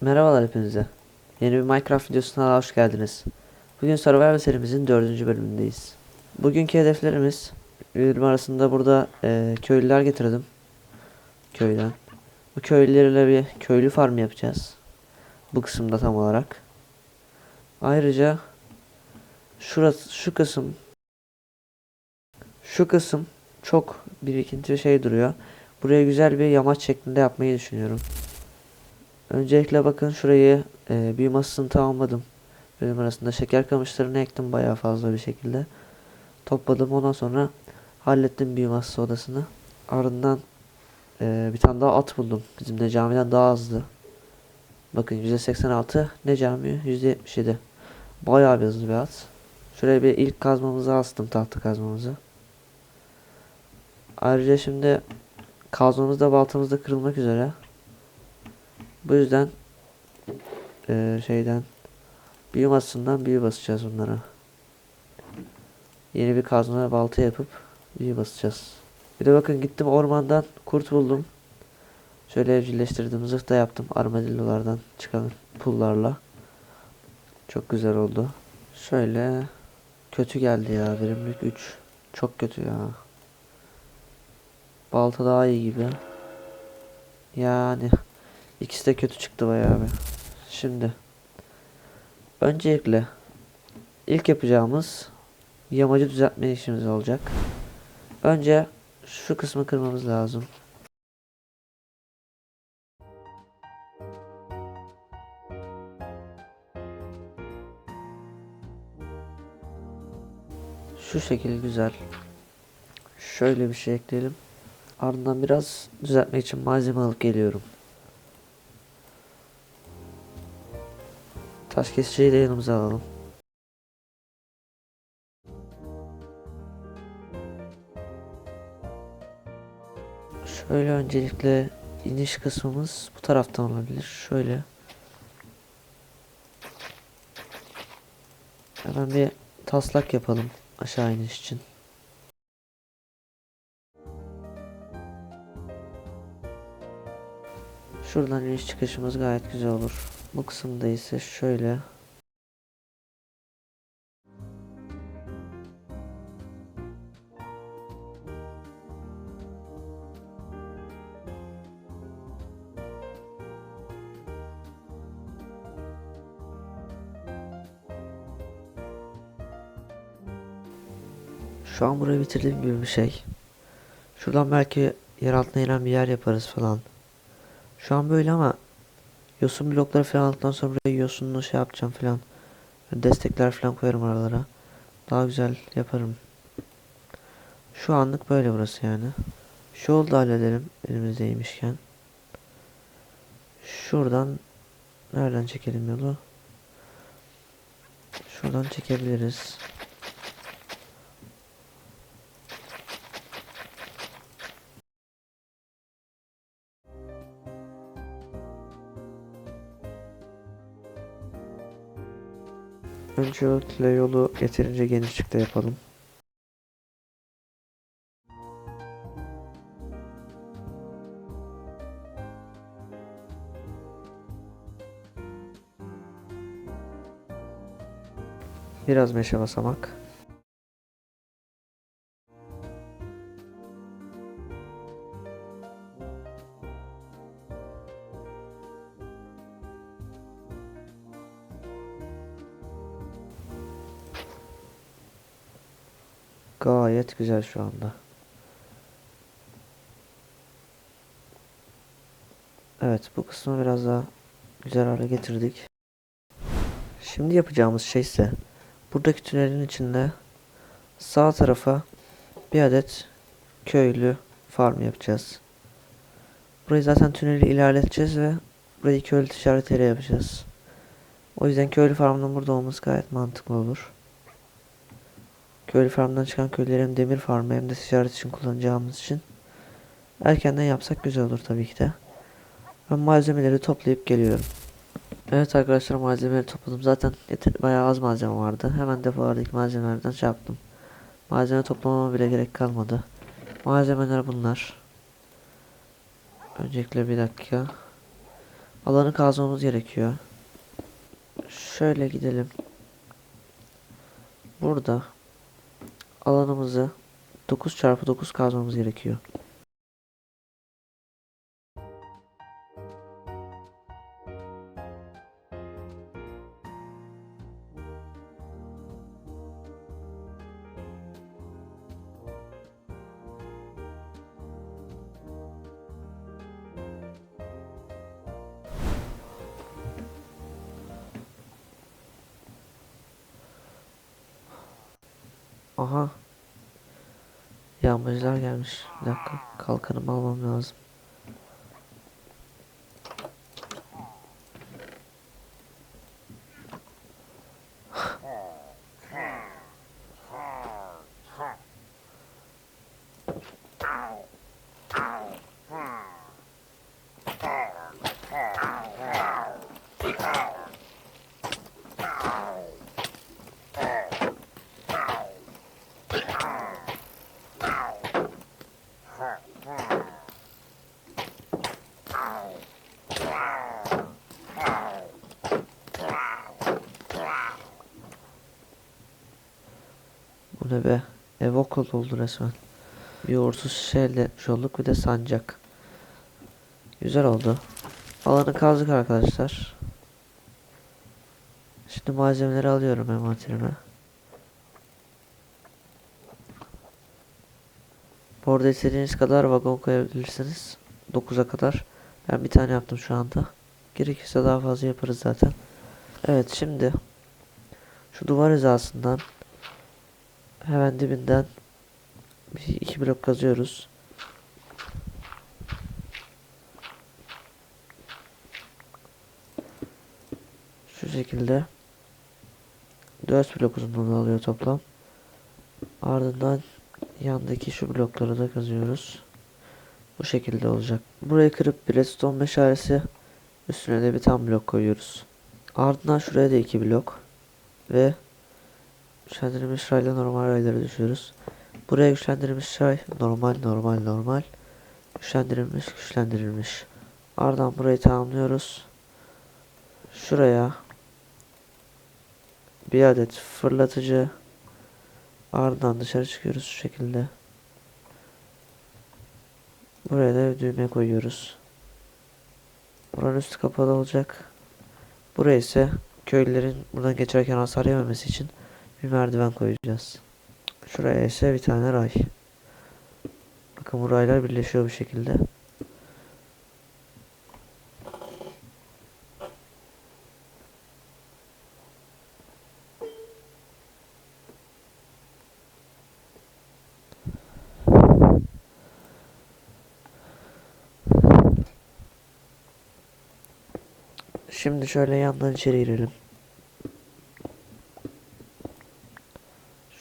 Merhabalar hepinize. Yeni bir Minecraft videosuna hoş geldiniz. Bugün Survival serimizin dördüncü bölümündeyiz. Bugünkü hedeflerimiz bölüm arasında burada eee, köylüler getirdim. Köyden. Bu köylülerle bir köylü farm yapacağız. Bu kısımda tam olarak. Ayrıca şurası şu kısım şu kısım çok birikinti şey duruyor. Buraya güzel bir yamaç şeklinde yapmayı düşünüyorum. Öncelikle bakın şurayı e, büyü masasını tamamladım. Bölüm arasında şeker kamışlarını ektim bayağı fazla bir şekilde. Topladım ondan sonra hallettim büyü masası odasını. Ardından e, bir tane daha at buldum. Bizim de camiden daha hızlı. Bakın %86 ne cami %77. Bayağı bir hızlı bir at. Şuraya bir ilk kazmamızı astım tahta kazmamızı. Ayrıca şimdi kazmamız da baltamız da kırılmak üzere. Bu yüzden eee, şeyden büyü masasından büyü basacağız bunlara. Yeni bir kazma balta yapıp büyü basacağız. Bir de bakın gittim ormandan kurt buldum. Şöyle evcilleştirdim. Zırh da yaptım armadillolardan çıkan pullarla. Çok güzel oldu. Şöyle kötü geldi ya. Verimlilik 3. Çok kötü ya. Balta daha iyi gibi. Yani ikisi de kötü çıktı bayağı bir. Şimdi öncelikle ilk yapacağımız yamacı düzeltme işimiz olacak. Önce şu kısmı kırmamız lazım. Şu şekil güzel. Şöyle bir şey ekleyelim. Ardından biraz düzeltmek için malzeme alıp geliyorum. Taş kesiciyi de yanımıza alalım. Şöyle öncelikle iniş kısmımız bu taraftan olabilir. Şöyle. Hemen bir taslak yapalım aşağı iniş için. Şuradan iniş çıkışımız gayet güzel olur. Bu kısımda ise şöyle. Şu an burayı bitirdiğim gibi bir şey. Şuradan belki yer altına inen bir yer yaparız falan. Şu an böyle ama yosun blokları falan aldıktan sonra buraya yosunlu şey yapacağım falan. Destekler falan koyarım aralara. Daha güzel yaparım. Şu anlık böyle burası yani. Şu yolu da halledelim elimizdeymişken. Şuradan nereden çekelim yolu? Şuradan çekebiliriz. Öncelikle yolu yeterince genişlikte yapalım. Biraz meşe basamak. Gayet güzel şu anda. Evet bu kısmı biraz daha güzel hale getirdik. Şimdi yapacağımız şey ise buradaki tünelin içinde sağ tarafa bir adet köylü farm yapacağız. Burayı zaten tüneli ilerleteceğiz ve burayı köylü yeri yapacağız. O yüzden köylü farmının burada olması gayet mantıklı olur. Köylü farmdan çıkan köyleri hem demir farmı hem de ticaret için kullanacağımız için erkenden yapsak güzel olur tabii ki de. Ben malzemeleri toplayıp geliyorum. Evet arkadaşlar malzemeleri topladım. Zaten yeter, bayağı az malzeme vardı. Hemen depolardaki malzemelerden şey yaptım. Malzeme toplamama bile gerek kalmadı. Malzemeler bunlar. Öncelikle bir dakika. alanı kazmamız gerekiyor. Şöyle gidelim. Burada alanımızı 9 çarpı 9 kazmamız gerekiyor. Aha. Yağmacılar gelmiş. Bir dakika. Kalkanımı almam lazım. Ne be? Ev oldu resmen. Bir uğursuz şeyle olduk bir de sancak. Güzel oldu. Alanı kazdık arkadaşlar. Şimdi malzemeleri alıyorum envanterime. Bu arada istediğiniz kadar vagon koyabilirsiniz. 9'a kadar. Ben bir tane yaptım şu anda. Gerekirse daha fazla yaparız zaten. Evet şimdi şu duvar hizasından hemen dibinden iki blok kazıyoruz. Şu şekilde 4 blok uzunluğunu alıyor toplam. Ardından yandaki şu blokları da kazıyoruz. Bu şekilde olacak. Burayı kırıp bir redstone meşalesi üstüne de bir tam blok koyuyoruz. Ardından şuraya da iki blok ve güçlendirilmiş rayla normal rayları düşüyoruz. Buraya güçlendirilmiş ray normal normal normal güçlendirilmiş güçlendirilmiş. Ardından burayı tamamlıyoruz. Şuraya bir adet fırlatıcı ardından dışarı çıkıyoruz şu şekilde. Buraya da bir düğme koyuyoruz. Buranın üstü kapalı olacak. Buraya ise köylülerin buradan geçerken hasar yememesi için bir merdiven koyacağız. Şuraya ise bir tane ray. Bakın bu raylar birleşiyor bu şekilde. Şimdi şöyle yandan içeri girelim.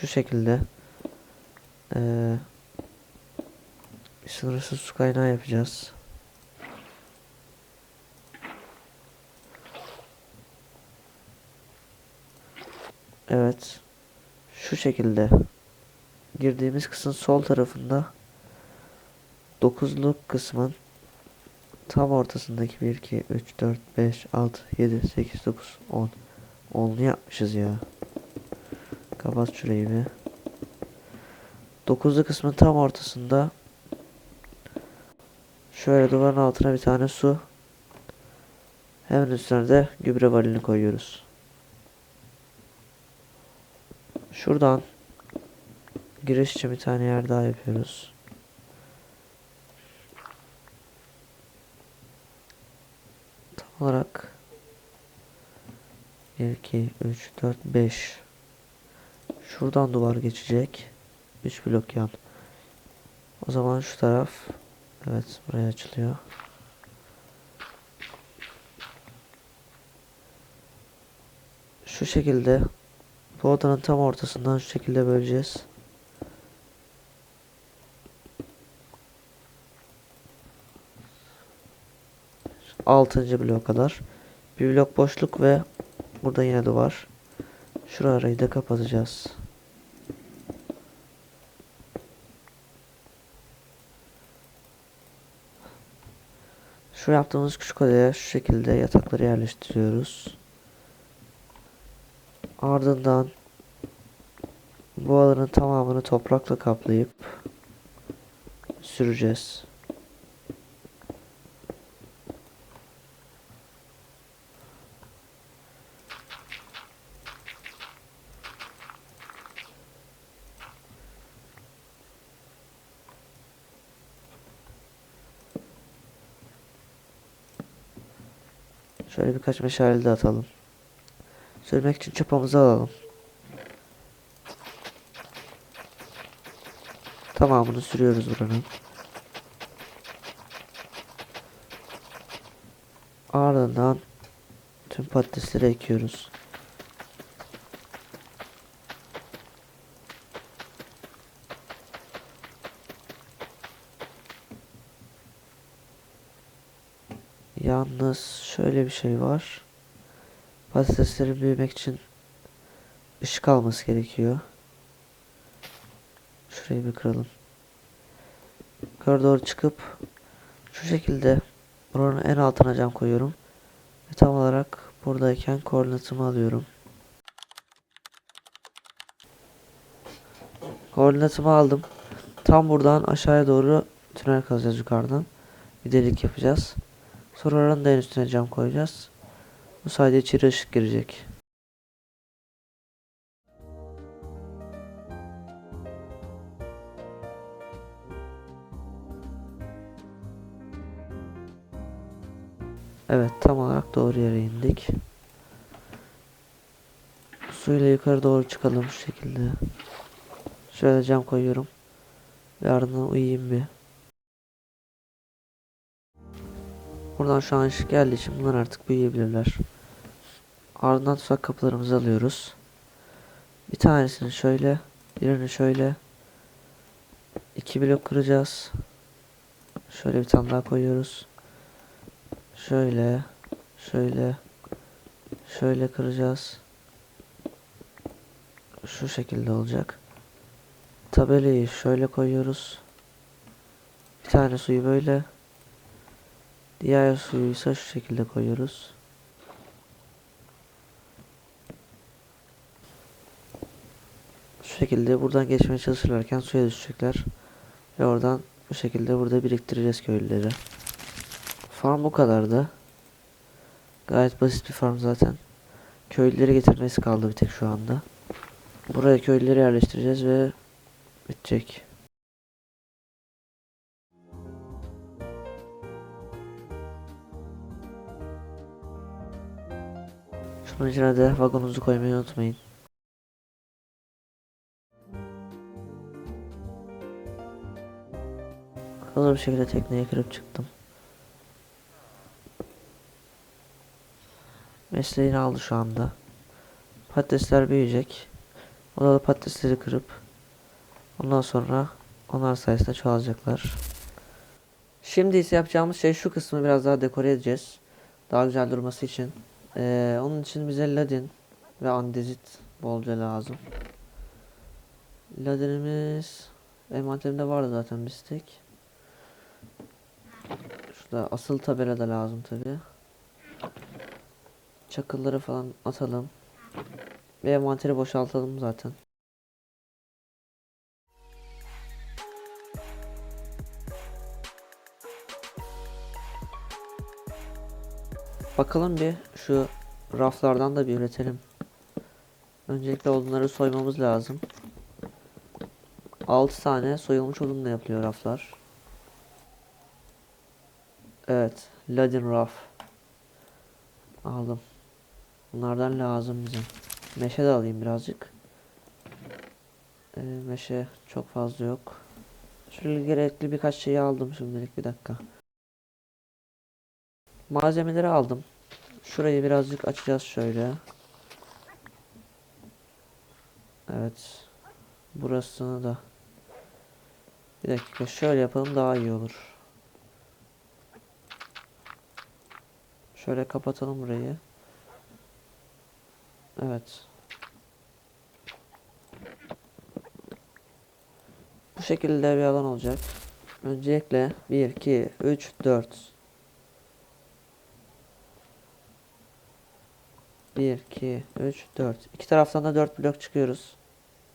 Şu şekilde eee sınırsız su kaynağı yapacağız. Evet. Şu şekilde girdiğimiz kısmın sol tarafında dokuzluk kısmın tam ortasındaki 1 2 3 4 5 6 7 8 9 10 10'lu yapmışız ya. Kapat şurayı bir. 9'lu kısmın tam ortasında şöyle duvarın altına bir tane su hemen üstüne de gübre varilini koyuyoruz. Şuradan giriş için bir tane yer daha yapıyoruz. Tam olarak 1 2 3 4 5 Şuradan duvar geçecek. 3 blok yan. O zaman şu taraf evet buraya açılıyor. Şu şekilde bu odanın tam ortasından şu şekilde böleceğiz. Altıncı blok kadar. Bir blok boşluk ve burada yine duvar. Şurayı da kapatacağız. Şu yaptığımız küçük odaya şu şekilde yatakları yerleştiriyoruz. Ardından bu alanın tamamını toprakla kaplayıp süreceğiz. Şöyle birkaç meşale de atalım. Sürmek için çapamızı alalım. Tamamını sürüyoruz buranın. Ardından tüm patatesleri ekiyoruz. Yalnız şöyle bir şey var. Patateslerin büyümek için ışık alması gerekiyor. Şurayı bir kıralım. Yukarı doğru çıkıp şu şekilde buranın en altına cam koyuyorum. Ve tam olarak buradayken koordinatımı alıyorum. Koordinatımı aldım. Tam buradan aşağıya doğru tünel kazacağız yukarıdan. Bir delik yapacağız. Sonra oranın da en üstüne cam koyacağız. Bu sayede içeri ışık girecek. Evet tam olarak doğru yere indik. Suyla yukarı doğru çıkalım şu şekilde. Şöyle cam koyuyorum. Ardından uyuyayım bir. Buradan şu an ışık geldiği için bunlar artık büyüyebilirler. Ardından tuzak kapılarımızı alıyoruz. Bir tanesini şöyle, birini şöyle. iki blok kıracağız. Şöyle bir tane daha koyuyoruz. Şöyle, şöyle, şöyle kıracağız. Şu şekilde olacak. Tabelayı şöyle koyuyoruz. Bir tane suyu böyle. Diğer suyu ise şu şekilde koyuyoruz. Şu şekilde buradan geçmeye çalışırlarken suya düşecekler. Ve oradan bu şekilde burada biriktireceğiz köylüleri. Farm bu kadardı. Gayet basit bir farm zaten. Köylüleri getirmesi kaldı bir tek şu anda. Buraya köylüleri yerleştireceğiz ve bitecek. Şunun içine de vagonunuzu koymayı unutmayın. Hızlı bir şekilde tekneye kırıp çıktım. Mesleğini aldı şu anda. Patatesler büyüyecek. O da patatesleri kırıp ondan sonra onlar sayesinde çoğalacaklar. Şimdi ise yapacağımız şey şu kısmı biraz daha dekore edeceğiz. Daha güzel durması için. Ee, onun için bize ladin ve andezit bolca lazım. Ladinimiz envanterimde vardı zaten bir stek. Şurada asıl tabela da lazım tabi. Çakılları falan atalım. Ve envanteri boşaltalım zaten. Bakalım bir şu raflardan da bir üretelim. Öncelikle odunları soymamız lazım. 6 tane soyulmuş odunla yapılıyor raflar. Evet, Ladin raf. Aldım. Bunlardan lazım bize. Meşe de alayım birazcık. Ee, meşe çok fazla yok. Şöyle gerekli birkaç şeyi aldım şimdilik bir dakika. Malzemeleri aldım. Şurayı birazcık açacağız şöyle. Evet. Burasını da. Bir dakika şöyle yapalım daha iyi olur. Şöyle kapatalım burayı. Evet. Bu şekilde bir alan olacak. Öncelikle 1, 2, 3, 4. 1, 2, 3, 4. İki taraftan da 4 blok çıkıyoruz.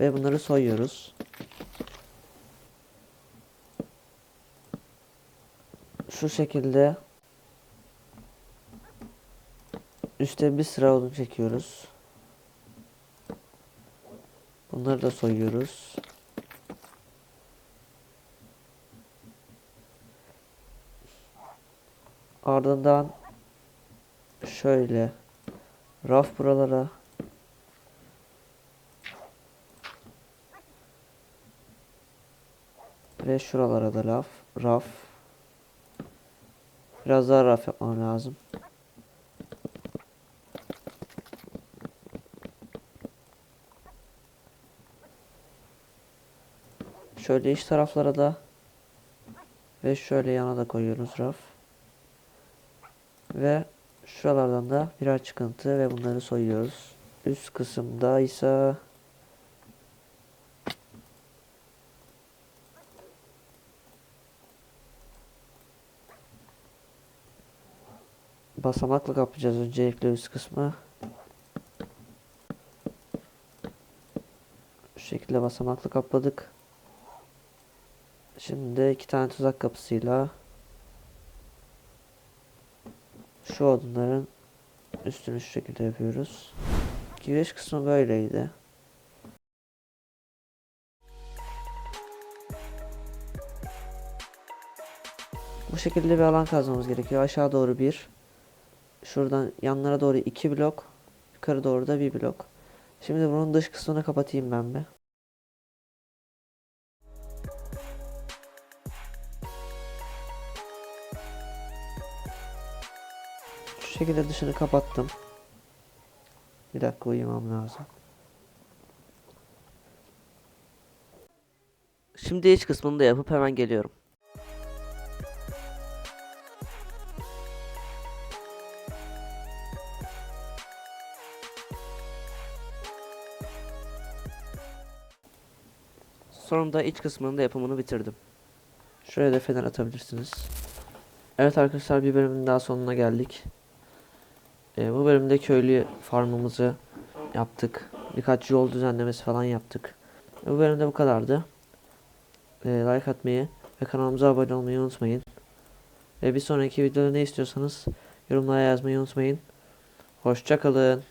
Ve bunları soyuyoruz. Şu şekilde üstte bir sıra odun çekiyoruz. Bunları da soyuyoruz. Ardından şöyle raf buralara ve şuralara da raf raf biraz daha raf yapmam lazım. Şöyle iç taraflara da ve şöyle yana da koyuyoruz raf. Ve şuralardan da birer çıkıntı ve bunları soyuyoruz. Üst kısımda ise basamakla kaplayacağız öncelikle üst kısmı. Şu şekilde basamakla kapladık. Şimdi iki tane tuzak kapısıyla şu odunların üstünü şu şekilde yapıyoruz. Giriş kısmı böyleydi. Bu şekilde bir alan kazmamız gerekiyor. Aşağı doğru bir. Şuradan yanlara doğru iki blok. Yukarı doğru da bir blok. Şimdi bunun dış kısmını kapatayım ben bir. Şekilde dışını kapattım. Bir dakika uyumam lazım. Şimdi iç kısmını da yapıp hemen geliyorum. Sonunda iç kısmının da yapımını bitirdim. Şuraya da fener atabilirsiniz. Evet arkadaşlar bir bölümün daha sonuna geldik. Ee, bu bölümde köylü farmımızı yaptık. Birkaç yol düzenlemesi falan yaptık. E, bu bölümde bu kadardı. Ee, like atmayı ve kanalımıza abone olmayı unutmayın. Ve bir sonraki videoda ne istiyorsanız yorumlara yazmayı unutmayın. Hoşçakalın.